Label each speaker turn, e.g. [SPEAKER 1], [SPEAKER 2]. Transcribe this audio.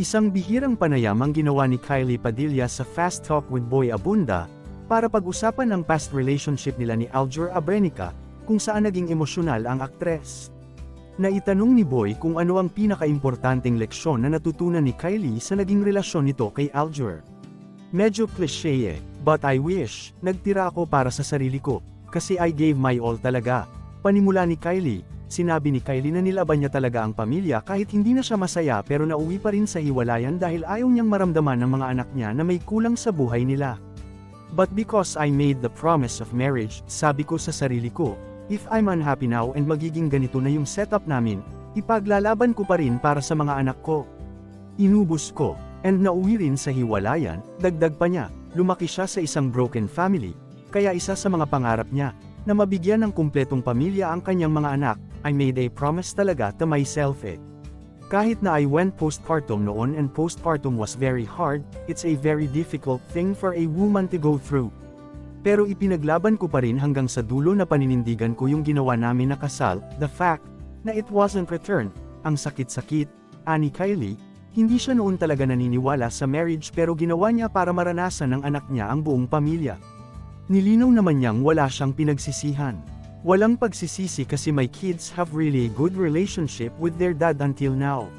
[SPEAKER 1] Isang bihirang panayam ang ginawa ni Kylie Padilla sa Fast Talk with Boy Abunda, para pag-usapan ang past relationship nila ni Aljur Abrenica, kung saan naging emosyonal ang aktres. Naitanong ni Boy kung ano ang pinakaimportanteng leksyon na natutunan ni Kylie sa naging relasyon nito kay Aljur. Medyo cliché eh, but I wish, nagtira ako para sa sarili ko, kasi I gave my all talaga. Panimula ni Kylie, sinabi ni Kylie na nilaban niya talaga ang pamilya kahit hindi na siya masaya pero nauwi pa rin sa hiwalayan dahil ayaw niyang maramdaman ng mga anak niya na may kulang sa buhay nila. But because I made the promise of marriage, sabi ko sa sarili ko, if I'm unhappy now and magiging ganito na yung setup namin, ipaglalaban ko pa rin para sa mga anak ko. Inubos ko, and nauwi rin sa hiwalayan, dagdag pa niya, lumaki siya sa isang broken family, kaya isa sa mga pangarap niya, na mabigyan ng kumpletong pamilya ang kanyang mga anak, I made a promise talaga to myself eh. Kahit na I went postpartum noon and postpartum was very hard, it's a very difficult thing for a woman to go through. Pero ipinaglaban ko pa rin hanggang sa dulo na paninindigan ko yung ginawa namin na kasal, the fact, na it wasn't returned, ang sakit-sakit, ani Kylie, hindi siya noon talaga naniniwala sa marriage pero ginawa niya para maranasan ng anak niya ang buong pamilya. Nilinaw naman niyang wala siyang pinagsisihan. Walang pagsisisi kasi my kids have really good relationship with their dad until now.